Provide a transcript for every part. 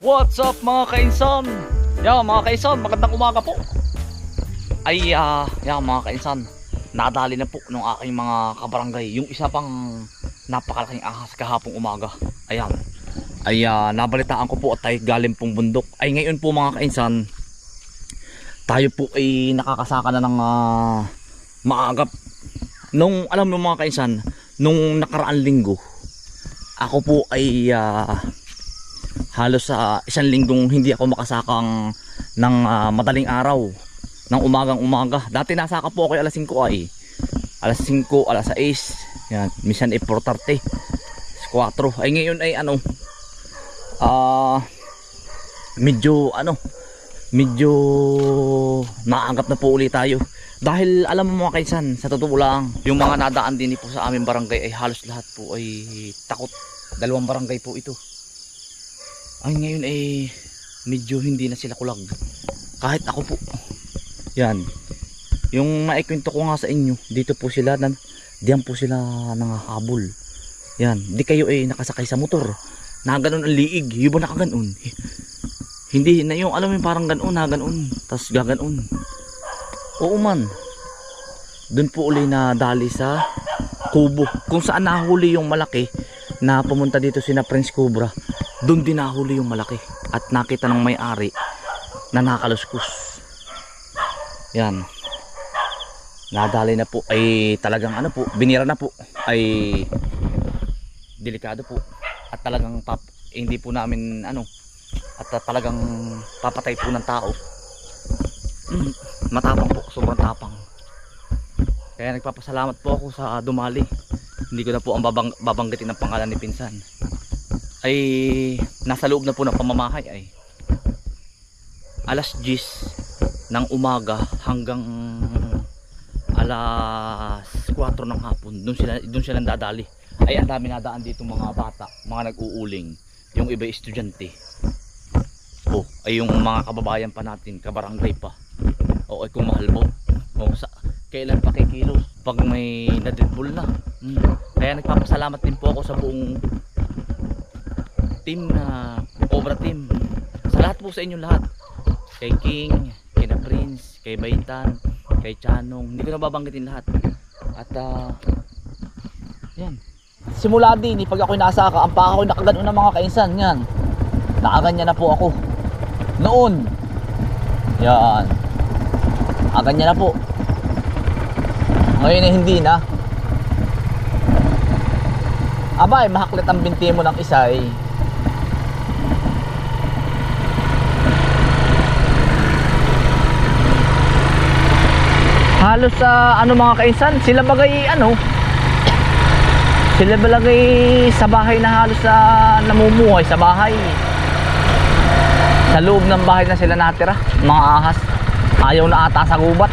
What's up mga kainsan? Yan mga kainsan, magandang umaga po. Ay, ah, yan mga kainsan, nadali na po ng aking mga kabarangay. Yung isa pang napakalaking ahas kahapong umaga. Ayan. Ay, ah, nabalitaan ko po at tayo galing pong bundok. Ay, ngayon po mga kainsan, tayo po ay nakakasaka na ng ah, maagap. Nung, alam mo mga kainsan, nung nakaraan linggo, ako po ay ah, halos sa isang linggong hindi ako makasakang ng ah, madaling araw ng umagang umaga. Dati nasaka po ako ay alas 5 ay. Alas 5, alas 6 yan, minsan ay 4.30 4 ay ngayon ay ano ah medyo ano medyo naanggap na po ulit tayo. Dahil alam mo mga kaisan sa totoo lang yung mga nadaan din po sa aming barangay ay halos lahat po ay takot. Dalawang barangay po ito ay ngayon ay medyo hindi na sila kulag. Kahit ako po. Yan. Yung maikwento ko nga sa inyo dito po sila nan diyan po sila nangahabol. Yan. Di kayo eh nakasakay sa motor. Na ganun ang liig. Yung ba nakaganon? Hindi na yung alam yung parang ganon na ganon. Tas gaganon. Oo man. Dun po uli na dali sa kubo. Kung saan nahuli yung malaki na pumunta dito sina Prince Cobra doon din nahuli yung malaki at nakita ng may-ari na nakaluskus. Yan. Nadali na po. Ay talagang ano po binira na po. Ay delikado po. At talagang pap, hindi po namin ano at talagang papatay po ng tao. Matapang po sobrang tapang. Kaya nagpapasalamat po ako sa dumali. Hindi ko na po ang babang, babanggitin ng pangalan ni Pinsan ay nasa loob na po ng pamamahay ay. Alas 10 ng umaga hanggang alas 4 ng hapon doon sila doon sila dadali ay ang dami nadaan dito mga bata mga nag-uuling yung iba estudyante. Oh ay yung mga kababayan pa natin kabarangay pa. O ay kung mahal mo o sa kailan pa kikilos? Pag may nadidbul na. Hmm. kaya nagpapasalamat din po ako sa buong team na Cobra team. Sa lahat po sa inyo lahat. Kay King, kay na Prince, kay Baitan, kay Chanong. Hindi ko na babanggitin lahat. At ah yan. Simula din eh, pag ako'y nasaka ang pa ako nakaganon ng mga kainsan yan. Nakaganyan na po ako. Noon. Yan. Nakaganyan na po. Ngayon eh hindi na. Abay mahaklit ang binti mo ng isa eh halos sa ano mga kainsan sila bagay ano sila bagay sa bahay na halos sa namumuhay sa bahay. Sa loob ng bahay na sila natira mga ahas. Ayaw na ata sa gubat.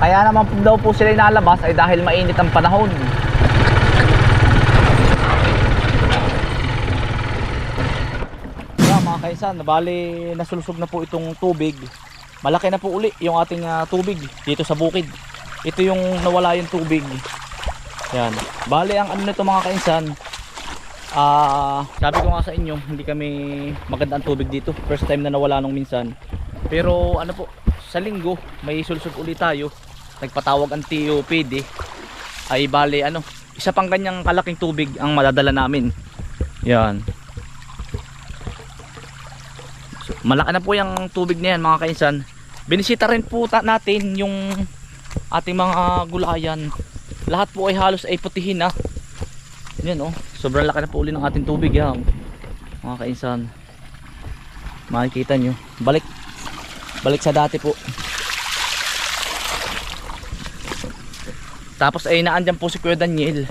Kaya naman daw po sila inalabas ay dahil mainit ang panahon Kaisan, bali nasulusog na po itong tubig. Malaki na po uli yung ating ah, tubig dito sa bukid. Ito yung nawala yung tubig. Yan. Bali ang ano nito mga kainsan, ah sabi ko nga sa inyo, hindi kami maganda ang tubig dito. First time na nawala nung minsan. Pero ano po, sa linggo may sulusog uli tayo. Nagpatawag ang TOPD. Ay bali ano, isa pang ganyang kalaking tubig ang madadala namin. Yan. Malaki na po yung tubig na yan mga kainsan. Binisita rin po natin yung ating mga gulayan. Lahat po ay halos ay putihin na yan oh. Sobrang laki na po uli ng ating tubig yan mga kainsan. Makikita nyo. Balik balik sa dati po. Tapos ay naandyan po si Kuya Daniel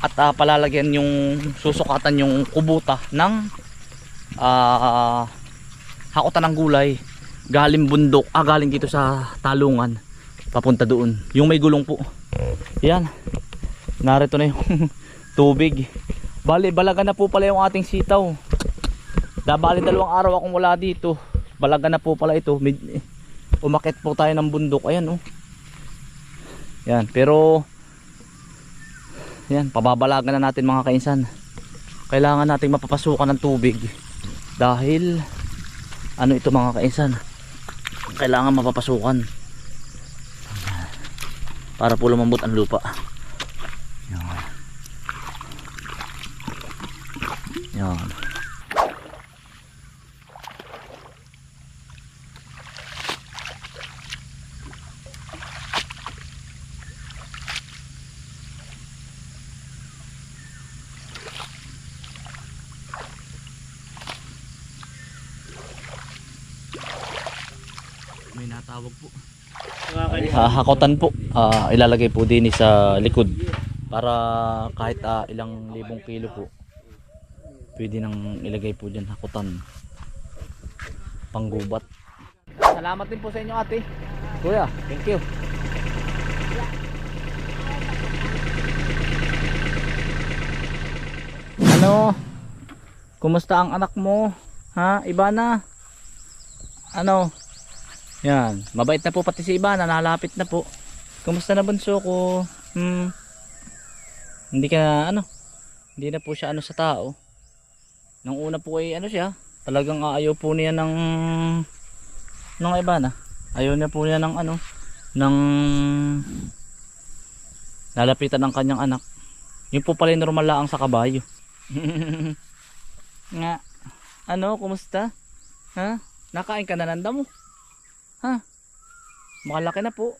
at ah, palalagyan yung susukatan yung kubuta ng ah hakutan ng gulay. Galing bundok. Ah galing dito sa talungan. Papunta doon. Yung may gulong po. Yan. Narito na yung tubig. Bali balaga na po pala yung ating sitaw. Dabali dalawang araw akong wala dito. Balaga na po pala ito. Med- umakit po tayo ng bundok. Ayan oh. Yan pero Yan, pababalagan na natin mga kainsan. Kailangan nating mapapasukan ng tubig. Dahil, ano ito mga kainsan? Kailangan mapapasukan. Para po lumambot ang lupa. Yan. Yan. May natawag po. Ah, hakotan po. Ah, ilalagay po din sa likod para kahit ah, ilang libong kilo po. Pwede nang ilagay po diyan hakotan. Panggubat. Salamat din po sa inyo ate. Kuya, thank you. Ano? Kumusta ang anak mo? Ha? Iba na? Ano? Yan, mabait na po pati si Iba, nalapit na po. Kumusta na bunso ko? Hmm. Hindi ka ano? Hindi na po siya ano sa tao. Nung una po ay ano siya, talagang ayaw po niya ng ng iba na. Ayaw niya po niya ng ano, ng lalapitan ng kanyang anak. Yun po pala yung normal lang sa kabayo. Nga. Ano, kumusta? Ha? Nakain ka na ng damo? Ha? Makalaki na po.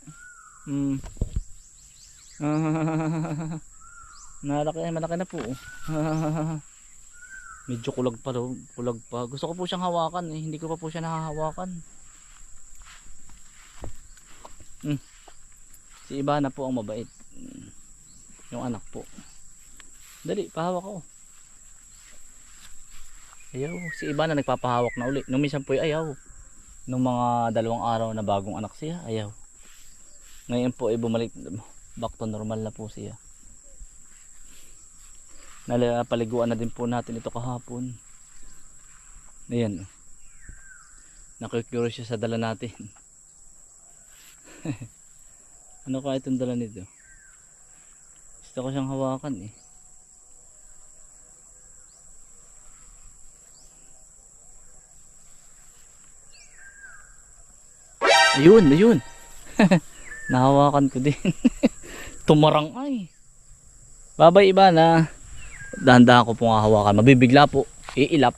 Hmm. Malaki, malaki na po. Medyo kulag pa daw, kulag pa. Gusto ko po siyang hawakan eh, hindi ko pa po siya nahahawakan. Hmm. Si iba na po ang mabait. Yung anak po. Dali, pahawak ko. Ayaw, si iba na nagpapahawak na uli. Nung minsan po ay ayaw nung mga dalawang araw na bagong anak siya, ayaw. Ngayon po ay bumalik back to normal na po siya. Nalapaliguan na din po natin ito kahapon. Ayan. Nakikure siya sa dala natin. ano kaya itong dala nito? Gusto ko siyang hawakan eh. Ayun, ayun. Nahawakan ko din. Tumarang ay. Babay iba na. Dahan-dahan ko pong hawakan. Mabibigla po. Iilap.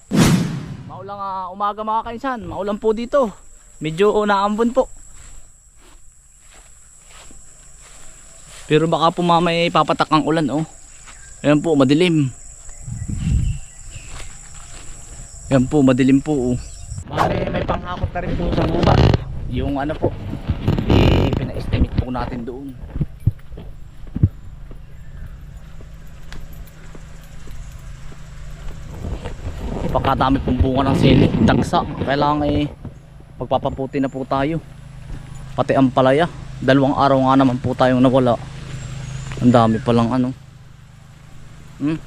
Maulang uh, umaga mga kainsan. Maulan po dito. Medyo naambon po. Pero baka po mamay papatak ang ulan oh. Ayan po, madilim. Ayan po, madilim po oh. Mare, may panghakot na rin po sa gubat yung ano po pina-estimate po natin doon. Pagkadami pong bunga ng sili dagsa kailangan eh magpapaputi na po tayo. Pati ang palaya. Dalawang araw nga naman po tayong nawala. Ang dami palang ano. Hmm.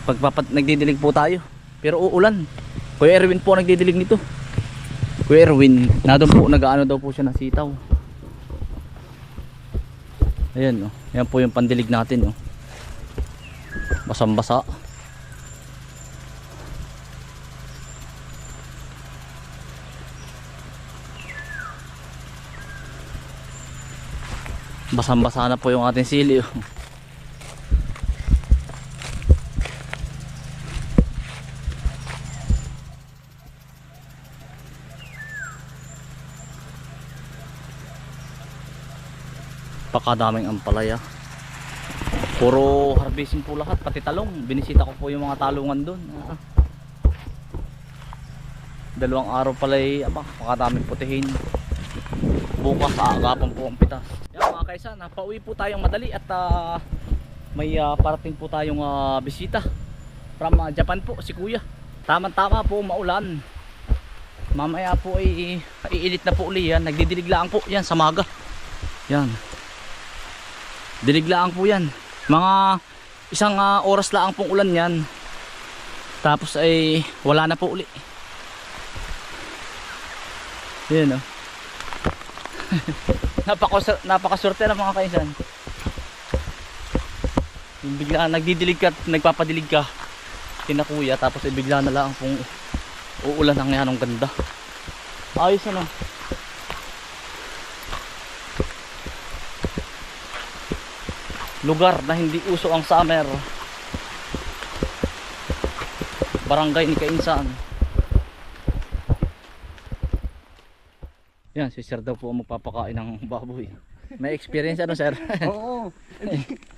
pagpapat nagdidilig po tayo pero uulan. Kuya Erwin po nagdidilig nito. Kuya Erwin, na doon po nag-ano daw po siya ng sitaw. Ayan oh. Yan po yung pandilig natin oh. Basang-basa. Basang-basa na po yung ating sili oh. Pakadaming ampalaya. Puro harvesting po lahat pati talong. Binisita ko po yung mga talungan doon dalawang araw pala ay aba, pakadaming putihin. Bukas aagapan po ang pitas. Yan mga kaisa napauwi po tayong madali at ah, may ah, parating po tayong ah, bisita from ah, Japan po si kuya. Tamang tama po maulan. Mamaya po ay iinit na po uli. Yan nagdidilig lang po yan sa maga. Yan Diliglaan po yan. Mga isang ah, oras lang pong ulan yan. Tapos ay wala na po uli. Yan oh. Napaka napakaswerte ng mga kaisan. Yung bigla nagdidilig ka, nagpapadilig ka kina kuya tapos eh, bigla na lang kung uulan ang yan ang ganda. Ayos ano. Lugar na hindi uso ang summer. Barangay ni Kainsan. Yan, si sir daw po magpapakain ng baboy. May experience ano sir? Oo.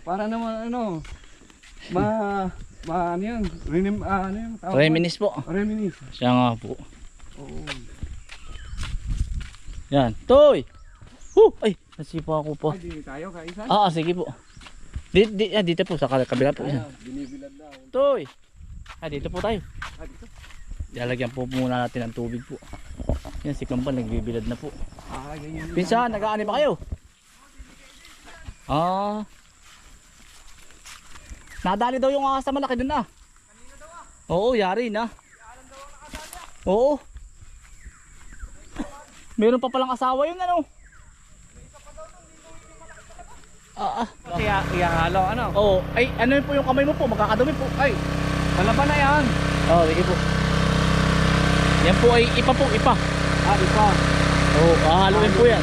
Para naman ano, ma, ma, ano yun, renim, ah, ano yun, tawag? Reminis po. Reminis. Siya nga po. Oo. Yan. Toy! Huh! Ay! Nasipa ako po. Ay, di tayo, kaisan? Ah, ah, sige po. Di, di, ah, dito po sa kabila po. Yan. Ayan, binibilad na. Toy! Ah, dito po tayo. Ah, dito. Lalagyan po muna natin ng tubig po. Yan, si Kampan nagbibilad na po. Ah, yun. Pinsan, nag-aani ba kayo? Ah. Nadali daw yung ahas na malaki dun ah. Oo, yari na. Oo. Meron pa palang asawa yun ano. Ah, ah. Kaya, ihahalo, ano? Oo, ay ano yun po yung kamay mo po, magkakadumi po. Ay, palaban na yan. Oo, oh, sige po. Yan po ay ipa po, ipa. Ah, ipa. Oo, oh, hahaluin po yan.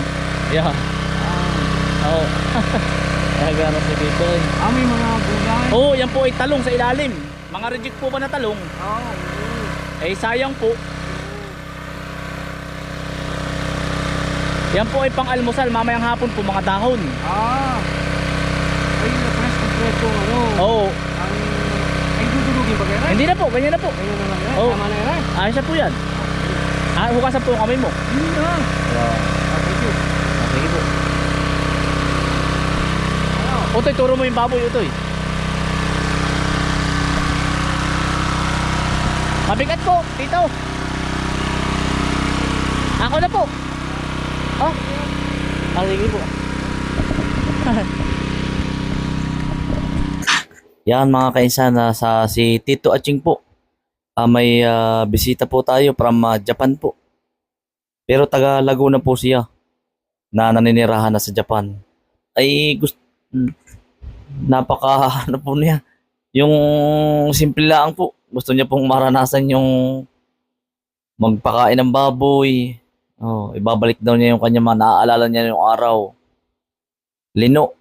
Yeah. Ah, Oo. Nagano si dito eh. ah, may mga gulay. Oo, yan po ay talong sa ilalim. Mga reject po ba na talong? Oo. oo. Eh sayang po. Yan po ay pang almusal, mamayang hapon po mga dahon. Ah. Kompleto, ano? Oo. Ang, ay, dudulugin ba kaya? Hindi na po, ganyan na po. Ayun na lang. Oo. Tama na yan. Ayos na po yan. Ah, hukasan po ang kamay mo. Hindi na. Ah, thank you. Sige po. Ano? Utoy, turo mo yung baboy, Utoy. Mabigat po, tito. Ako na po. Oh. Ah, sige po. Yan mga kainsan, ah, sa si Tito Aching po. Ah, may ah, bisita po tayo from ah, Japan po. Pero taga Laguna po siya na naninirahan na sa Japan. Ay gusto napaka ano po niya. Yung simple lang po. Gusto niya pong maranasan yung magpakain ng baboy. Oh, ibabalik daw niya yung kanya mga naaalala niya yung araw. Lino.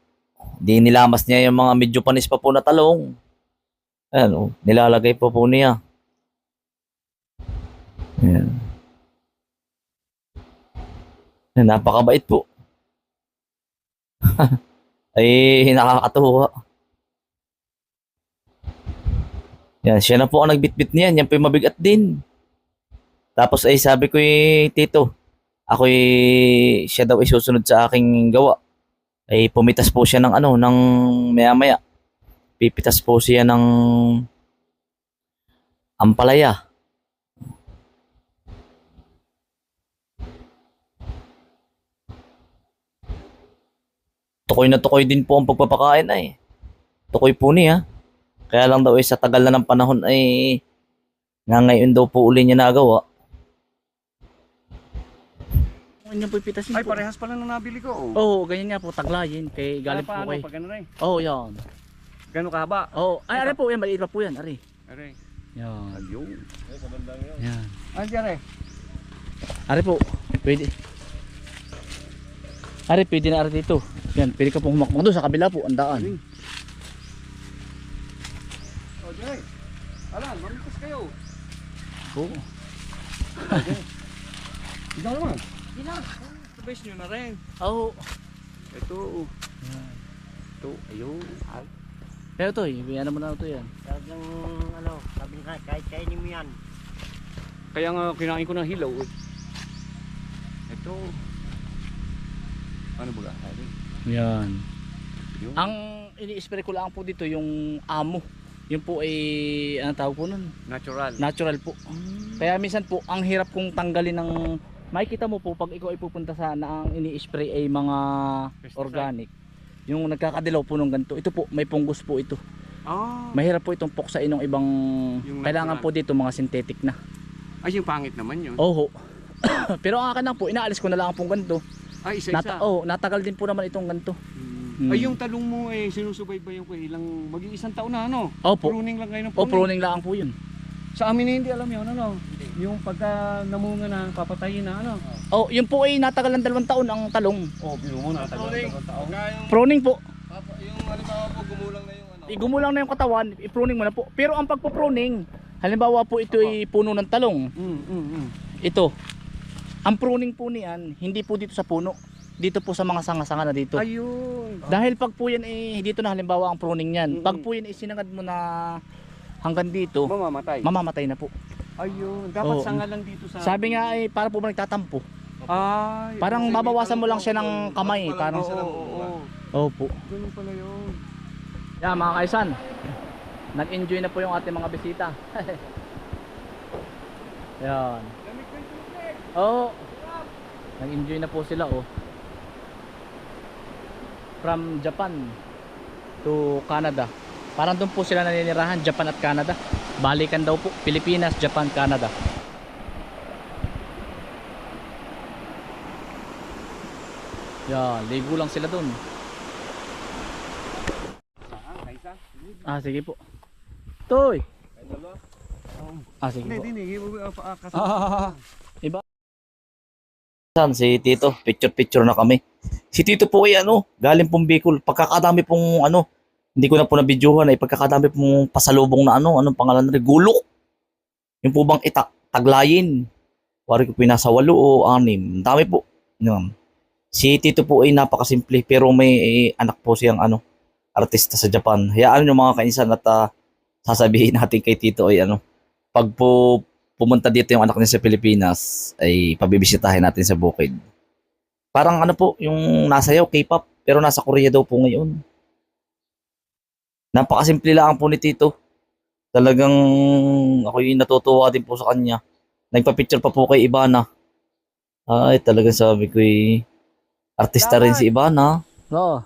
Di nilamas niya yung mga medyo panis pa po na talong. Ayan, oh, nilalagay po po niya. Ayan. Napakabait po. Ay, nakakatuwa. Yan, siya na po ang nagbitbit niyan. Yan po yung mabigat din. Tapos ay sabi ko eh, Tito, ako eh, siya daw isusunod sa aking gawa. Ay pumitas po siya ng ano, ng maya maya. Pipitas po siya ng ampalaya. Tukoy na tukoy din po ang pagpapakain ay. Tukoy po niya. Kaya lang daw eh, sa tagal na ng panahon ay nga ngayon daw po uli niya nagawa. Ganyan po ipitasin Ay, parehas pala na nabili ko. Oh. Oo, ganyan nga po, taglayin. Kay galing po paano, kay. Pag ano rin? Oo, yan. Gano'ng kahaba? Oo, ay, ari po yan, maliit pa po yan, ari. Aray. Yan. Ayun. Yan. Ano dyan eh? Ari po, pwede. Ari, pwede na ari dito. Yan, pwede ka pong humakbang doon sa kabila po, ang daan. O, dyan eh. Alan, mamitas kayo. Oo. Ikaw naman. Ikaw. Sabes nyo na rin. Oo. Ito. Ito. Ayun. Ay. Pero to, ano mo na ito yan. Talagang ano, sabi nga, kahit kainin mo yan. Kaya nga kinain ko ng hilaw. Eh. Ito. Ano ba ga? Yan. Yun. Ang ini-spray ko lang po dito yung amo. Yun po ay, ano tawag po nun? Natural. Natural po. Kaya minsan po, ang hirap kong tanggalin ng makikita mo po pag ikaw ay pupunta sa ang ini-spray ay mga organic. Yung nagkakadilaw po ng ganito. Ito po, may fungus po ito. Ah. Mahirap po itong puksain ng ibang Yung kailangan natural. po dito mga synthetic na. Ay, yung pangit naman yun. Oho. Pero ang akin lang po, inaalis ko na lang pong ganito. Ay, isa-isa. Nata oh, natagal din po naman itong ganito. Mm. Ay, yung talong mo eh, sinusubaybayan ko eh, ilang, mag-iisang taon na ano? Opo. Pruning lang kayo ng O pruning. pruning lang po yun. Sa amin eh, hindi alam yun, ano? Yung pagka namunga na, papatayin na, ano? Oh, yun po ay natagal ng dalawang taon ang talong. Oh, biro mo na, tagal ng taon. Pruning po. Yung halimbawa po, gumulang na yung ano. Igumulang na yung katawan, i-pruning mo na po. Pero ang pagpo-pruning, halimbawa po ito ay puno ng talong. Mm, mm, mm. Ito. Ang pruning po niyan, hindi po dito sa puno. Dito po sa mga sanga-sanga na dito. Ayun. Dahil pag po yan eh, dito na halimbawa ang pruning niyan. Mm. Pag po yan isinangad mo na hanggang dito, Mamamatay. mamamatay na po. Ayun. Dapat Oo. sanga lang dito sa... Sabi nga ay para po ba nagtatampo. Ay. Parang kasi babawasan may mo lang siya talong ng kamay, pala parang- Oo, oo, oo. Opo. Ganun pala yun. Yan mga kaisan. Nag-enjoy na po yung ating mga bisita. Yan. Oo. Nag-enjoy na po sila oh. From Japan to Canada. Parang doon po sila naninirahan, Japan at Canada. Balikan daw po, Pilipinas, Japan, Canada. Yan, ligo lang sila doon. Ah, kaisa? Ah, sige po. Toy. Ah, sige Hindi, po. Ah, kasi... San si Tito, picture-picture na kami. Si Tito po ay ano, galing pong Bicol. Pagkakadami pong ano, hindi ko na po nabidyohan ay pagkakadami pong pasalubong na ano, anong pangalan na rin, gulok. Yung po bang itak, taglayin. Wari ko pinasa walo o anim. Dami po. Yan. Si Tito po ay napakasimple pero may eh, anak po siyang ano, artista sa Japan. Hayaan nyo mga kainsan at ah, sasabihin natin kay Tito ay ano, pag po pumunta dito yung anak niya sa Pilipinas, ay pabibisitahin natin sa bukid. Parang ano po, yung nasayaw, K-pop, pero nasa Korea daw po ngayon. Napakasimple lang po ni Tito. Talagang ako yung natutuwa din po sa kanya. Nagpa-picture pa po kay Ibana. Ay, talagang sabi ko eh, artista rin si Ibana. Oo.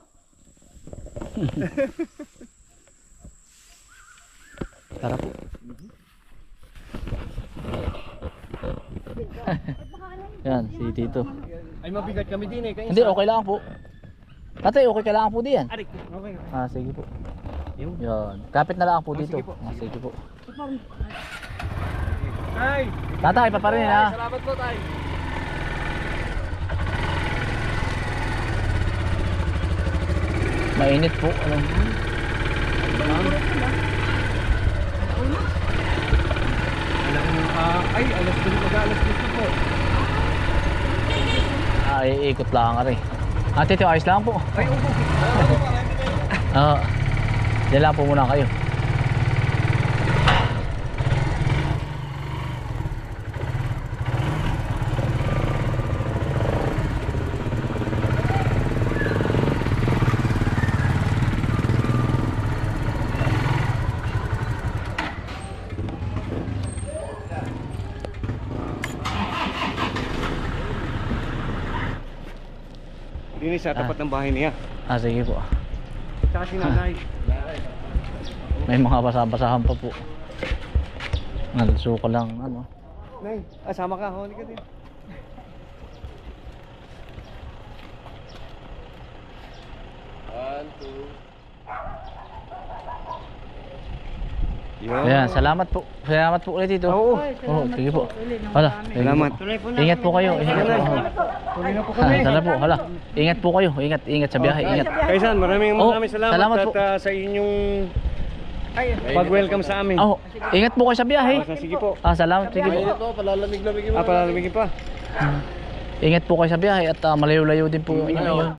Tara po. Yan, si Tito. Ay, mabigat kami din eh. Hindi, okay lang po. Tatay, okay ka lang po diyan. Arik. Okay. Ah, sige po. Yun. Yan. Kapit na lang po Ah, dito. sige po. Ah, sige po. Ay! Tatay, pa pa rin ha. Salamat po, tay. Mainit po. Alam mo. Alam mo, ah, ay, alas 2 mag alas 2 po. Ah, iikot lang ka rin. Ah, Tito, ayos lang po. Ay, upo. Ah, diyan lang po muna kayo. Dini sa tapat ng bahay niya. Ah, sige po. Tsaka si nanay. May mga basa-basahan pa po. Nagsuko lang, ano. Nay, ah, sama ka. Huli ka din. One, two. Yun. Ayan, salamat po. Salamat po ulit dito. Oo. Oo, sige po. Hala, Salamat. Ingat po kayo. Ingat po. Tuloy na po Ah, kami. Sana po, hala. Ingat po kayo. Ingat, ingat sa biyahe. Ingat. Kaisan, maraming Oh, maraming salamat, salamat at ah, sa inyong pag-welcome sa amin. Oh, ingat po kayo sa biyahe. Ah, sige po. Ah, salamat. Sige po. Ah, palalamigin pa. Ingat po kayo sa biyahe at ah, malayo-layo din po inyo.